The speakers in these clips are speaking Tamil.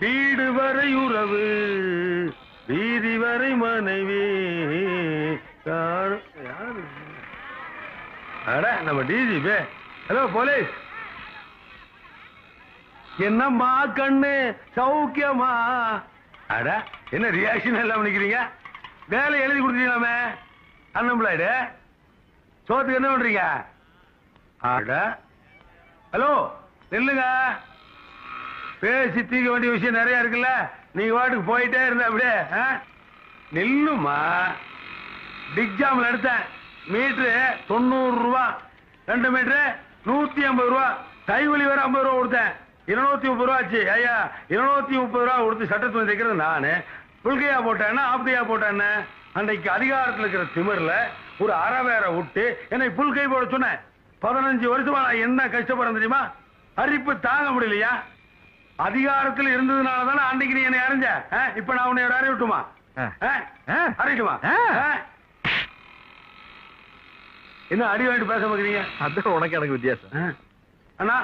வீடு வரை உறவு வீதி வரை மனைவி. யாரு? அட நம்ம டிஜிபி ஹலோ போலீஸ் என்னம்மா கண்ணு சௌக்கியமா? அட என்ன ரியாக்ஷன் எல்லாம் நிக்கிறீங்க வேலை எழுதி கொடுத்தீங்களாமே அன்எம்ப்ளாய்டு சோத்துக்கு என்ன பண்றீங்க? அட ஹலோ நில்லுங்க. பேசி தீக்க வேண்டிய விஷயம் நிறைய இருக்குல்ல. நீங்க வாட்டுக்கு போயிட்டே இருந்த அப்படியே ஆ? நில்லுமா? டிக்ஜாமில் எடுத்தேன். மீட்ரு தொண்ணூறு ரூபா. ரெண்டு மீட்ரு நூத்தி ஐம்பது ரூபா. கைவலி வேற ஐம்பது ரூபா கொடுத்தேன். இருநூத்தி முப்பது ரூபா ஆச்சு. ஐயா இருநூத்தி முப்பது ரூபா கொடுத்து சட்டத்துணி தைக்கிறது நானு. புல்கையா போட்டேன்னா ஆப்கையா போட்டேன்னு. அன்னைக்கு அதிகாரத்தில் இருக்கிற திமிர்ல ஒரு அரை வேற விட்டு என்னை புல்கை போட சொன்னேன். பதினஞ்சு வருஷமா நான் என்ன கஷ்டப்படுறேன் தெரியுமா? அரிப்பு தாங்க முடியலையா? அதிகாரத்தில் இருந்ததுனால தானே அன்னைக்கு நீ என்னை அறிஞ்ச? இப்ப நான் உன்னை. அறிவிட்டுமா. ஆ? என்ன அடி வாங்கிட்டு பேச மாட்டீங்க அதான் உனக்கு எனக்கு வித்தியாசம் அண்ணா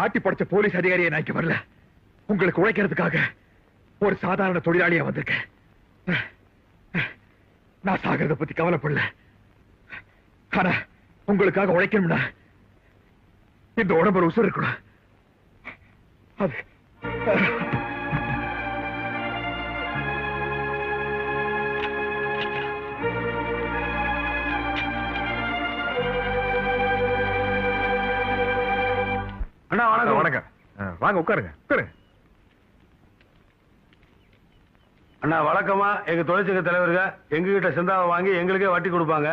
ஆட்டி படைச்ச போலீஸ் அதிகாரியை நான் இங்க வரல. உங்களுக்கு உழைக்கிறதுக்காக ஒரு சாதாரண தொழிலாளியா வந்திருக்கேன். நான் சாகிறத பத்தி கவலைப்படல. ஆனா உங்களுக்காக உழைக்கணும்னா இந்த உடம்புல உசுர் இருக்கணும். அது அண்ணா வணக்கம். வணக்கம். வாங்க உட்காருங்க. உட்காருங்க. அண்ணா வழக்கமா எங்க தொழிற்சங்க தலைவருங்க எங்க கிட்ட சந்தாவை வாங்கி எங்களுக்கே வட்டி கொடுப்பாங்க.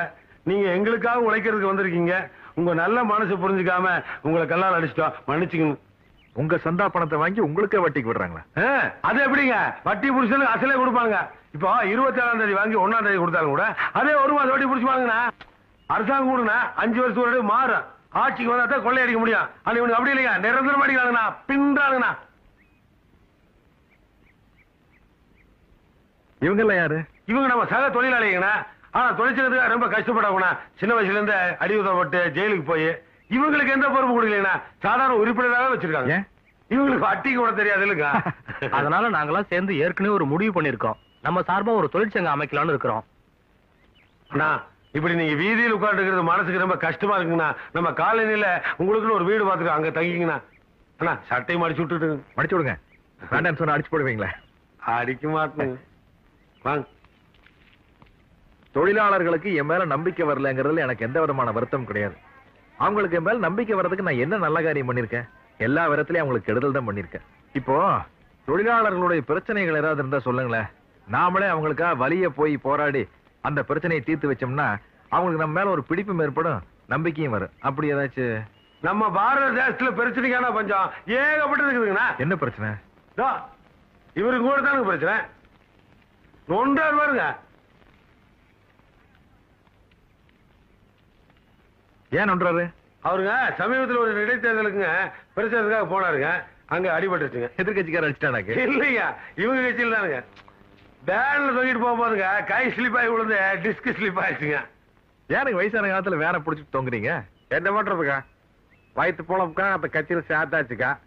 நீங்க எங்களுக்காக உழைக்கிறதுக்கு வந்திருக்கீங்க. உங்க நல்ல மனசு புரிஞ்சுக்காம உங்களை கல்லால் அடிச்சிட்டோம். மன்னிச்சுக்கணும் உங்க சந்தா பணத்தை வாங்கி உங்களுக்கே வட்டிக்கு விடுறாங்களா அது எப்படிங்க? வட்டி புடிச்சது அசலே கொடுப்பாங்க. இப்போ இருபத்தி ஏழாம் தேதி வாங்கி ஒன்னாம் தேதி கொடுத்தாலும் கூட அதே ஒரு மாசம் வட்டி புடிச்சுப்பாங்கண்ணா அரசாங்கம் கொடுங்க அஞ்சு வருஷம் மாறும். ஆட்சிக்கு வந்தா தான் கொள்ளையடிக்க முடியும். ஆனா இவனுக்கு அப்படி இல்லைங்க. நிரந்தரம் அடிக்கிறாங்கண்ணா பின்றாங்கண்ணா. இவங்க எல்லாம் யாரு? இவங்க நம்ம சக தொழிலாளிங்கண்ணா. ஆனா தொழிற்சங்கத்துக்கு ரொம்ப கஷ்டப்படவங்கண்ணா. சின்ன வயசுல இருந்து அடி உதவப்பட்டு ஜெயிலுக்கு போய் இவங்களுக்கு எந்த பொறுப்பு கொடுக்கலங்கண்ணா? சாதாரண உறுப்பினராக வச்சிருக்காங்க? இவங்களுக்கு வட்டி கூட தெரியாது இல்லைங்க. அதனால நாங்கெல்லாம் சேர்ந்து ஏற்கனவே ஒரு முடிவு பண்ணிருக்கோம் நம்ம சார்பா ஒரு தொழிற்சங்கம் அமைக்கலாம்னு இருக்கிறோம். அண்ணா இப்படி நீங்க வீதியில் உட்காந்துருக்கிறது மனசுக்கு ரொம்ப கஷ்டமா இருக்குங்கண்ணா. நம்ம காலனில உங்களுக்குன்னு ஒரு வீடு பார்த்துக்கோ அங்க தங்கிங்கண்ணா அண்ணா சட்டையும் மடிச்சு விட்டுட்டு. மடிச்சு விடுங்க. வேண்டாம்னு சொன்னா அடிச்சு போடுவீங்களா. அடிக்க மாட்டேங்க வாங்க. தொழிலாளர்களுக்கு என் மேல நம்பிக்கை வரலங்கிறதுல எனக்கு எந்த விதமான வருத்தம் கிடையாது. அவங்களுக்கு என் மேல நம்பிக்கை வர்றதுக்கு நான் என்ன நல்ல காரியம் பண்ணிருக்கேன்? எல்லா விதத்திலயும் அவங்களுக்கு கெடுதல் தான் பண்ணிருக்கேன். இப்போ தொழிலாளர்களுடைய பிரச்சனைகள் ஏதாவது இருந்தா சொல்லுங்களேன். நாமளே அவங்களுக்காக வலிய போய் போராடி அந்த பிரச்சனையை தீர்த்து வச்சோம்னா அவங்களுக்கு நம்ம மேல ஒரு பிடிப்பும் ஏற்படும் நம்பிக்கையும் வரும். அப்படி ஏதாச்சும் நம்ம பாரத தேசத்துல பிரச்சனைக்கான பஞ்சம் ஏகப்பட்டது இருக்குதுங்கண்ணா என்ன பிரச்சனை? இவருக்கு கூட தானுங்க பிரச்சனை. நொண்டார் பாருங்க. ஏன் ஒன்றாரு அவருங்க சமீபத்துல ஒரு இடைத்தேர்தலுக்குங்க பிரச்சாரத்துக்காக போனாருங்க. அங்க அடிபட்டுச்சுங்க எதிர்கட்சிக்கார அடிச்சிட்டானாக்கு? இல்லைங்க இவங்க கட்சியில் தானுங்க பேன்ல தொங்கிட்டு போகும்போதுங்க கை ஸ்லிப் ஆகி விழுந்து டிஸ்க் ஸ்லிப் ஆயிடுச்சுங்க. ஏனுங்க வயசான காலத்துல வேனை புடிச்சிட்டு தொங்குறீங்க? என்ன பண்றதுக்கா? வயிற்று பொழப்புக்கா அந்த கட்சியில் சேர்த்தாச்சுக்கா.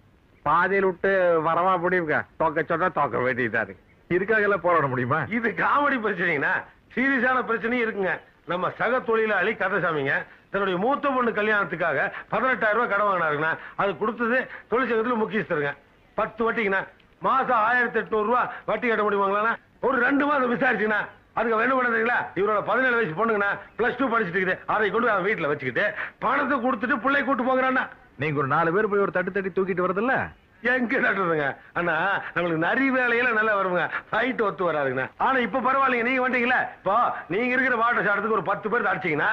பாதியில் விட்டு வரவா முடியுங்க தோக்க சொன்னா தோக்க வேண்டியதாரு இதுக்காக எல்லாம் போராட முடியுமா? இது காமெடி பிரச்சனைங்கண்ணா. சீரியஸான பிரச்சனையும் இருக்குங்க. நம்ம சக தொழிலாளி கந்தசாமிங்க தன்னுடைய மூத்த பொண்ணு கல்யாணத்துக்காக பதினெட்டாயிரம் ரூபாய் கடன் வாங்கினாருங்கண்ணா. அது கொடுத்தது தொழிற்சங்கத்துல முக்கியஸ்தருங்க. பத்து வட்டிங்கண்ணா. மாசம் ஆயிரத்தி எட்நூறு ரூபாய் வட்டி கட்ட முடியுமாங்களாண்ணா? ஒரு ரெண்டு மாதம் விசாரிச்சுங்கண்ணா அதுக்கு வேணும் என்ன பண்ணுறீங்களா இவரோட பதினேழு வயசு பொண்ணுங்கண்ணா பிளஸ் டூ படிச்சுட்டு இருக்குது. அதை கொண்டு அவன் வீட்டுல வச்சுக்கிட்டு பணத்தை கொடுத்துட்டு பிள்ளை கூட்டு போகிறான்னா நீங்க ஒரு நாலு பேர் போய் ஒரு தட்டு தட்டி தூக்கிட்டு வரதில்ல? எங்க நட்டுறதுங்க அண்ணா நம்மளுக்கு நிறைய வேலையில நல்லா வருங்க ஃபைட் ஒத்து வராதுங்கண்ணா. ஆனா இப்ப பரவாயில்லைங்க. நீங்க வந்துட்டீங்களா? இப்போ நீங்க இருக்கிற வாட்டர் சாட்டத்துக்கு ஒரு பத்து பேர் அடிச்சீங்கன்னா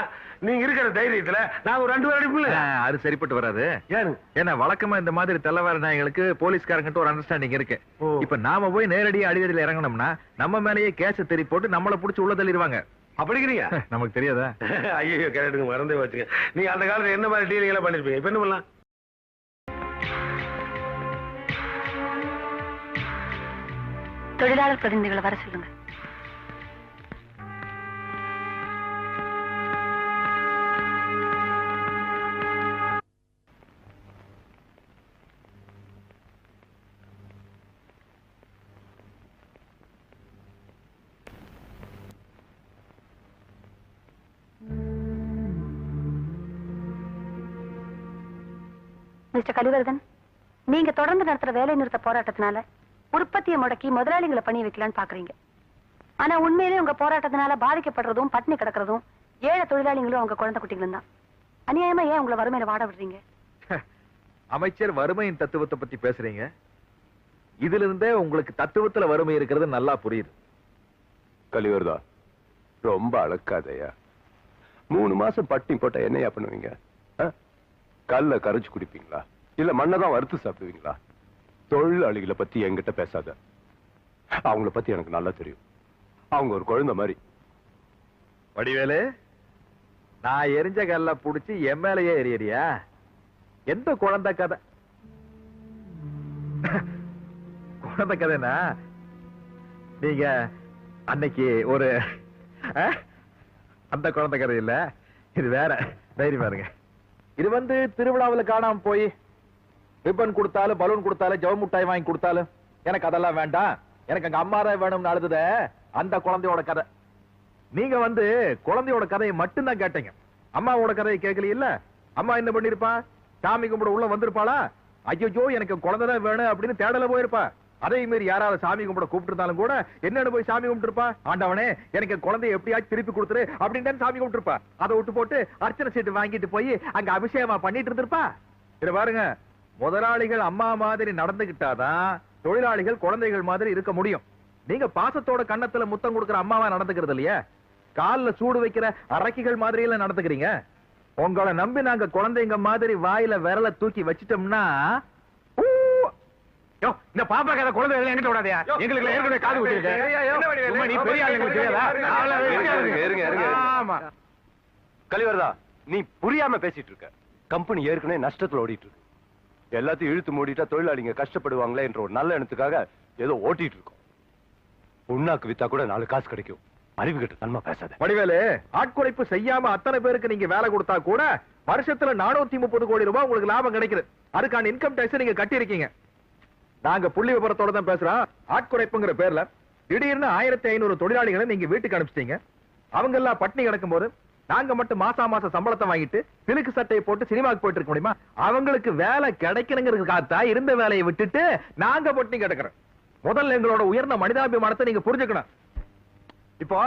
நீங்க இருக்கிற தைரியத்துல நாங்க ஒரு ரெண்டு பேர் அடிப்போம்ல. அது சரிப்பட்டு வராது. ஏன்னு ஏன்னா வழக்கமா இந்த மாதிரி தெல்லவார நாய்களுக்கு போலீஸ்காரங்கிட்ட ஒரு அண்டர்ஸ்டாண்டிங் இருக்கு. இப்ப நாம போய் நேரடியா அடிதடியில் இறங்கணும்னா நம்ம மேலேயே கேஸ் தெரி போட்டு நம்மள புடிச்சு உள்ள தள்ளிடுவாங்க. அப்படிங்கிறீங்க நமக்கு தெரியாதா? ஐயோ கரெக்டுங்க மறந்தே வச்சுங்க நீங்க அந்த காலத்துல என்ன மாதிரி டீலிங் எல்லாம் பண்ணிருப்பீங்க? இப்ப என்ன பண்ணலாம்? தொழிலாளர் பிரதிநிதிகளை வர சொல்லுங்க. மிஸ்டர் கலிவர்தன் நீங்க தொடர்ந்து நடத்துற வேலை நிறுத்த போராட்டத்தினால உற்பத்தியை முடக்கி முதலாளிகளை பண்ணி வைக்கலாம்னு பாக்குறீங்க. ஆனா உண்மையிலேயே உங்க போராட்டத்தினால பாதிக்கப்படுறதும் பட்டினி கிடக்கிறதும் ஏழை தொழிலாளிகளும் அவங்க குழந்தை குட்டிகளும் தான். அநியாயமா ஏன் உங்களை வறுமையில வாட விடுறீங்க? அமைச்சர் வறுமையின் தத்துவத்தை பத்தி பேசுறீங்க. இதுல இருந்தே உங்களுக்கு தத்துவத்துல வறுமை இருக்கிறது நல்லா புரியுது. கலிவர்தா ரொம்ப அழக்காதையா மூணு மாசம் பட்டினி போட்டா என்னையா பண்ணுவீங்க? கல்ல கரைச்சு குடிப்பீங்களா? இல்ல மண்ணை தான் வறுத்து சாப்பிடுவீங்களா? தொழிலாளிகளை பத்தி என்கிட்ட பேசாத. அவங்கள பத்தி எனக்கு நல்லா தெரியும். அவங்க ஒரு குழந்தை மாதிரி. வடிவேலு நான் எரிஞ்ச கல்ல புடிச்சு என் மேலேயே எரியறியா? எந்த குழந்தை கதை? குழந்தை கதைனா நீங்க அன்னைக்கு ஒரு அந்த குழந்தை கதை இல்ல இது வேற தைரியம் பாருங்க இது வந்து திருவிழாவுல காணாம போய் ரிப்பன் கொடுத்தாலும் பலூன் கொடுத்தாலும் ஜவ முட்டாய் வாங்கி கொடுத்தாலும் எனக்கு அதெல்லாம் வேண்டாம். எனக்கு அங்க அம்மா தான் வேணும்னு அழுதுத. அந்த குழந்தையோட கதை. நீங்க வந்து குழந்தையோட கதையை மட்டும்தான் கேட்டீங்க. அம்மாவோட கதையை கேட்கல இல்ல அம்மா என்ன பண்ணிருப்பா? சாமி கும்பிட உள்ள வந்திருப்பாளா? ஐயோ எனக்கு குழந்தைதான் வேணும் அப்படின்னு தேடல போயிருப்பா. அதே மீறி யாராவது சாமி கும்பிட கூப்பிட்டுருந்தாலும் கூட என்னன்னு போய் சாமி கும்பிட்டுருப்பா? ஆண்டவனே எனக்கு குழந்தைய எப்படியாச்சும் திருப்பி கொடுத்துரு அப்படின்னு சாமி கும்பிட்டுருப்பா. அதை விட்டு போட்டு அர்ச்சனை சீட்டு வாங்கிட்டு போய் அங்க அபிஷேகமா பண்ணிட்டு இருந்திருப்பா? இது பாருங்க. முதலாளிகள் அம்மா மாதிரி நடந்துகிட்டாதான் தொழிலாளிகள் குழந்தைகள் மாதிரி இருக்க முடியும். நீங்க பாசத்தோட கன்னத்துல முத்தம் கொடுக்கிற அம்மாவா நடந்துக்கிறது இல்லையா? கால்ல சூடு வைக்கிற அரக்கிகள் மாதிரி எல்லாம் நடந்துக்கிறீங்க? உங்களை நம்பி நாங்க குழந்தைங்க மாதிரி வாயில விரல தூக்கி வச்சிட்டோம்னா இந்த பாப்பா கதை குழந்தை என்கிட்ட விடாதயா? எங்களுக்கு ஏற்கனவே காது உண்மை, நீ பெரிய ஆள் எங்களுக்கு தெரியாதா. ஆமா. கலிவர்தா நீ புரியாம பேசிட்டு இருக்க. கம்பெனி ஏற்கனவே நஷ்டத்துல ஓடிட்டு இருக்கு. எல்லாத்தையும் இழுத்து மூடிட்டா தொழிலாளிங்க கஷ்டப்படுவாங்களே என்ற ஒரு நல்ல எண்ணத்துக்காக ஏதோ ஓட்டிட்டு இருக்கோம். புண்ணாக்கு வித்தா கூட நாலு காசு கிடைக்கும். அறிவு கிட்ட நன்மை பேசாத. வடிவேலு ஆட்குறைப்பு செய்யாம அத்தனை பேருக்கு நீங்க வேலை கொடுத்தா கூட வருஷத்துல நானூத்தி முப்பது கோடி ரூபாய் உங்களுக்கு லாபம் கிடைக்குது. அதுக்கான இன்கம் டேக்ஸ் நீங்க கட்டி இருக்கீங்க நாங்க புள்ளி விவரத்தோட தான் பேசுறோம். ஆட்குறைப்புங்கிற பேர்ல திடீர்னு ஆயிரத்தி ஐநூறு தொழிலாளிகளை நீங்க வீட்டுக்கு அனுப்பிச்சிட்டீங்க. அவங்க எல்லாம் பட்டினி கிடக்கும் போது நாங்க மட்டும் மாசா மாசம் சம்பளத்தை வாங்கிட்டு பிலுக்கு சட்டையை போட்டு சினிமாக்கு போயிட்டு இருக்க முடியுமா? அவங்களுக்கு வேலை கிடைக்கணுங்கிறதுக்காகத்தா இருந்த வேலையை விட்டுட்டு நாங்க பொட்டி கிடக்குறோம் முதல்ல எங்களோட உயர்ந்த மனிதாபிமானத்தை நீங்க புரிஞ்சுக்கணும். இப்போ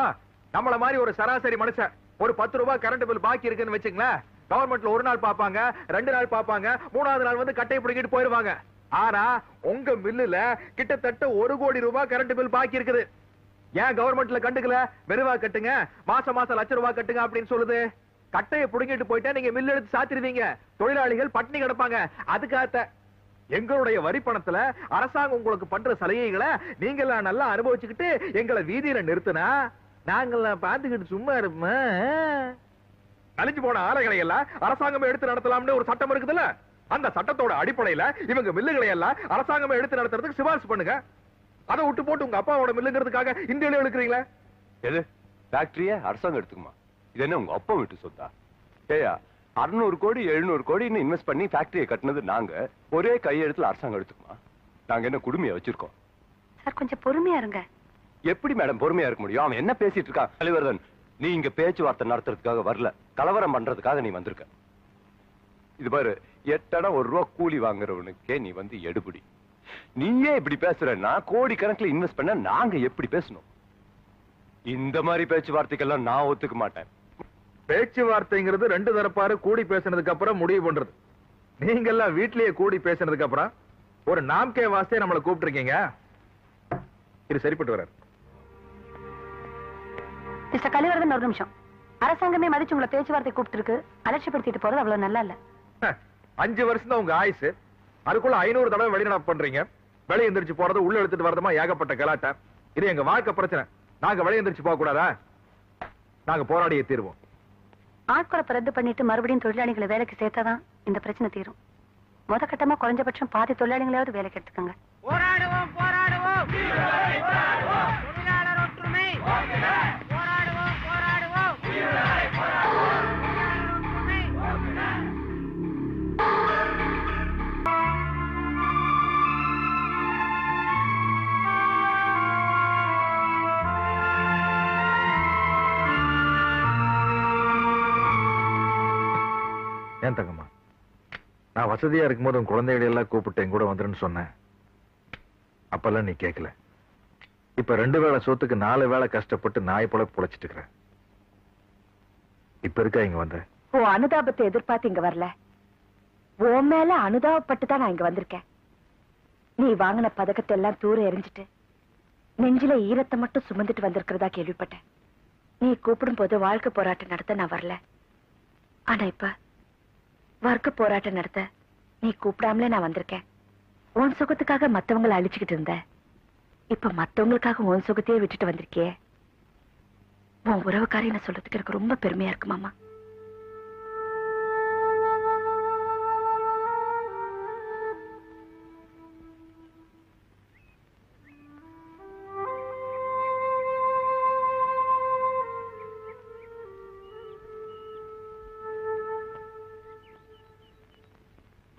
நம்மள மாதிரி ஒரு சராசரி மனுஷன் ஒரு பத்து ரூபாய் கரண்ட் பில் பாக்கி இருக்குன்னு வச்சுங்களேன் கவர்மெண்ட்ல ஒரு நாள் பாப்பாங்க ரெண்டு நாள் பாப்பாங்க மூணாவது நாள் வந்து கட்டை பிடிக்கிட்டு போயிருவாங்க. ஆனா உங்க மில்லுல கிட்டத்தட்ட ஒரு கோடி ரூபாய் கரண்ட் பில் பாக்கி இருக்குது. ஏன் கவர்மெண்ட்ல கண்டுக்கல? வெறுவா கட்டுங்க. மாசம் மாசம் லட்ச ரூபாய் கட்டுங்க அப்படின்னு சொல்லுது. கட்டையை புடுங்கிட்டு போயிட்டா நீங்க மில் எடுத்து சாத்திருவீங்க. தொழிலாளிகள் பட்டினி கிடப்பாங்க. அதுக்காக எங்களுடைய வரி பணத்துல அரசாங்கம் உங்களுக்கு பண்ற சலுகைகளை நீங்க எல்லாம் நல்லா அனுபவிச்சுக்கிட்டு எங்களை வீதியில நிறுத்தினா நாங்கெல்லாம் பார்த்துக்கிட்டு சும்மா இருப்போம்? அழிஞ்சு போன ஆலைகளை எல்லாம் அரசாங்கமே எடுத்து நடத்தலாம்னு ஒரு சட்டம் இருக்குதுல்ல? அந்த சட்டத்தோட அடிப்படையில இவங்க மில்லுகளை எல்லாம் அரசாங்கமே எடுத்து நடத்துறதுக்கு சிபாரிசு பண்ணுங்க. அதை விட்டு போட்டு உங்க அப்பாவோட மில்லுங்கிறதுக்காக இந்தியில எடுக்கிறீங்களா எது? ஃபேக்டரிய அரசாங்கம் எடுத்துக்குமா? இது என்ன உங்க அப்பா வீட்டு சொத்தா? ஏயா அறுநூறு கோடி எழுநூறு கோடின்னு இன்வெஸ்ட் பண்ணி ஃபேக்டரியை கட்டினது நாங்க. ஒரே கையெழுத்துல அரசாங்கம் எடுத்துக்குமா? நாங்க என்ன குடுமையை வச்சிருக்கோம்? சார் கொஞ்சம் பொறுமையா இருங்க. எப்படி மேடம் பொறுமையா இருக்க முடியும்? அவன் என்ன பேசிட்டு இருக்கான்? கலிவர்தன் நீ இங்க பேச்சுவார்த்தை நடத்துறதுக்காக வரல. கலவரம் பண்றதுக்காக நீ வந்திருக்க. இது பாரு எட்டடம் ஒரு ரூபா கூலி வாங்குறவனுக்கே நீ வந்து எடுபடி. நீயே இப்படி பேசுறன்னா கோடி கணக்குல இன்வெஸ்ட் பண்ண நாங்க எப்படி பேசணும்? இந்த மாதிரி பேச்சுவார்த்தைக்கெல்லாம் நான் ஒத்துக்க மாட்டேன். பேச்சுவார்த்தைங்கிறது ரெண்டு தரப்பாரு கூடி பேசினதுக்கு அப்புறம் முடிவு பண்றது. நீங்க எல்லாம் வீட்லயே கூடி பேசினதுக்கு அப்புறம் ஒரு நாம்கே வாஸ்தே நம்மளை கூப்பிட்டுருக்கீங்க. இது சரிப்பட்டு வராது மிஸ்டர் கலிவரதன் ஒரு நிமிஷம். அரசாங்கமே மதிச்சு உங்களை பேச்சுவார்த்தை கூப்பிட்டு இருக்கு அலட்சியப்படுத்திட்டு போறது அவ்வளவு நல்லா இல்ல. அஞ்சு வருஷம் தான் உங்க ஆயுசு. அதுக்குள்ள ஐநூறு தடவை வெளிநடப்பு பண்றீங்க. வெளிய எந்திரிச்சு போறது உள்ள எடுத்துட்டு வரதுமா ஏகப்பட்ட கலாட்டை. இது எங்க வாழ்க்கை பிரச்சனை. நாங்க வெளிய எந்திரிச்சு போக கூடாதா? நாங்க போராடியே தீர்வோம். ஆட்குறப்ப ரத்து பண்ணிட்டு மறுபடியும் தொழிலாளிகளை வேலைக்கு சேர்த்தாதான் இந்த பிரச்சனை தீரும். முத கட்டமா குறைஞ்சபட்சம் பாதி தொழிலாளிகளாவது வேலைக்கு எடுத்துக்கோங்க. போராடுவோம் போராடுவோம். ஏன் தங்கம்மா? நான் வசதியா இருக்கும்போது உன் குழந்தைகளையெல்லாம் கூப்பிட்டு என் கூட வந்துருன்னு சொன்னேன். அப்பெல்லாம் நீ கேட்கல இப்ப ரெண்டு வேளை சொத்துக்கு நாலு வேளை கஷ்டப்பட்டு நாய் போல புழைச்சிட்டு இருக்கிறேன் இப்ப இருக்கா இங்க வந்த? ஓ அனுதாபத்தை எதிர்பார்த்து இங்க வரல. ஓ மேல அனுதாபப்பட்டு தான் நான் இங்க வந்திருக்கேன். நீ வாங்கின பதக்கத்தை எல்லாம் தூர எரிஞ்சிட்டு நெஞ்சில ஈரத்தை மட்டும் சுமந்துட்டு வந்திருக்கிறதா கேள்விப்பட்டேன். நீ கூப்பிடும் போது வாழ்க்கை போராட்டம் நடத்த நான் வரல. ஆனா இப்ப வர்க்க போராட்டம் நடத்த நீ கூப்பிடாமலே நான் வந்திருக்கேன். உன் சுகத்துக்காக மத்தவங்களை அழிச்சுக்கிட்டு இருந்த. இப்ப மத்தவங்களுக்காக உன் சுகத்தையே விட்டுட்டு வந்திருக்கியே. உன் உறவுக்காரின்னு சொல்றதுக்கு எனக்கு ரொம்ப பெருமையா இருக்கு மாமா.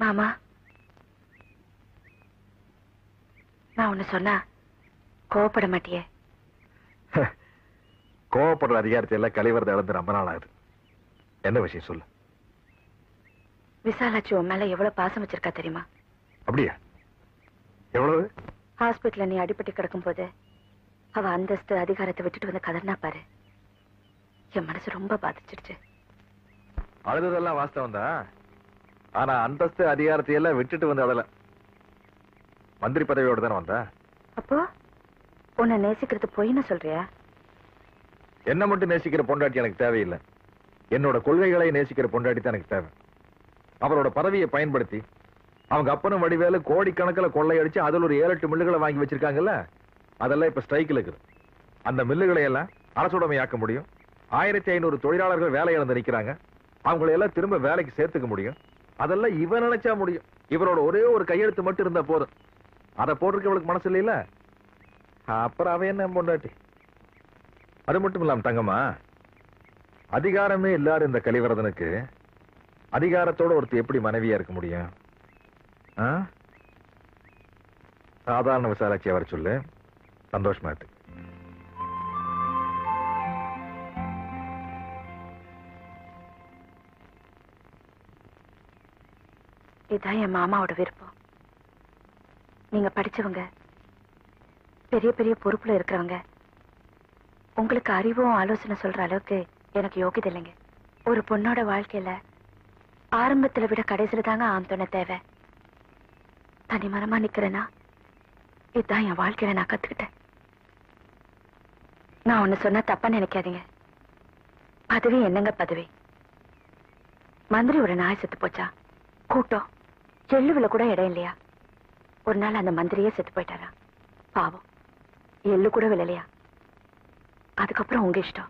மாமா. நான் ஒண்ணு சொன்னா கோவப்பட மாட்டியே. கோவப்படுற அதிகாரத்தை எல்லாம் கழிவறத இழந்து ரொம்ப நாள் ஆகுது என்ன விஷயம் சொல்லு. விசாலாட்சி உன் மேல எவ்வளவு பாசம் வச்சிருக்கா தெரியுமா? அப்படியா? எவ்வளவு? ஹாஸ்பிட்டல்ல நீ அடிபட்டு கிடக்கும் போது அவ அந்தஸ்து அதிகாரத்தை விட்டுட்டு வந்து கதர்னா பாரு. என் மனசு ரொம்ப பாதிச்சிடுச்சு. அழுததெல்லாம் வாஸ்தவம் தான் ஆனா அந்தஸ்து அதிகாரத்தை எல்லாம் விட்டுட்டு வந்து அழல. மந்திரி பதவியோட தானே வந்தா? அப்போ உன்னை நேசிக்கிறது பொய்ன்னு சொல்றியா? என்ன மட்டும் நேசிக்கிற பொண்டாட்டி எனக்கு தேவையில்லை. என்னோட கொள்கைகளை நேசிக்கிற பொண்டாட்டி தான் எனக்கு தேவை. அவரோட பதவியை பயன்படுத்தி அவங்க அப்பனும் வடிவேலு கோடிக்கணக்கில் கொள்ளையடிச்சு அதுல ஒரு ஏழு எட்டு மில்லுகளை வாங்கி வச்சிருக்காங்கல்ல? அதெல்லாம் இப்ப ஸ்ட்ரைக்கில் இருக்குது. அந்த மில்லுகளை எல்லாம் அரசுடைமையாக்க முடியும். ஆயிரத்தி ஐநூறு தொழிலாளர்கள் வேலை இழந்து நிக்கிறாங்க அவங்களை எல்லாம் திரும்ப வேலைக்கு சேர்த்துக்க முடியும். அதெல்லாம் இவன் நினைச்சா முடியும். இவரோட ஒரே ஒரு கையெழுத்து மட்டும் இருந்தா போதும். அதை போட்டிருக்க இவளுக்கு மனசு இல்லையில? அப்புறம் அவன் என்ன பொண்டாட்டி? அது மட்டும் இல்லாம தங்கம்மா அதிகாரமே இல்லாத இந்த கலிவரதனுக்கு அதிகாரத்தோட ஒருத்தர் எப்படி மனைவியா இருக்க முடியும்? ஆ? சாதாரண விசாராட்சியா வர சொல்லு. சந்தோஷமா இருக்கு இதுதான் என் மாமாவோட விருப்பம். நீங்க படிச்சவங்க பெரிய பெரிய பொறுப்புல இருக்கிறவங்க உங்களுக்கு அறிவும் ஆலோசனை சொல்ற அளவுக்கு எனக்கு யோகியதை இல்லைங்க. ஒரு பொண்ணோட வாழ்க்கையில ஆரம்பத்துல விட கடைசியில தாங்க ஆண் துணை தேவை. தனிமரமா நிக்கிறேன்னா இதுதான் என் வாழ்க்கையில நான் கத்துக்கிட்டேன். நான் ஒண்ணு சொன்னா தப்பா நினைக்காதீங்க. பதவி என்னங்க பதவி? மந்திரி ஒரு நாய் செத்து போச்சா? கூட்டம். எள்ளுவில கூட இடம் இல்லையா? ஒரு நாள் அந்த மந்திரியே செத்து போயிட்டாரா? பாவம். எள்ளு கூட விழலையா? அதுக்கப்புறம் உங்க இஷ்டம்.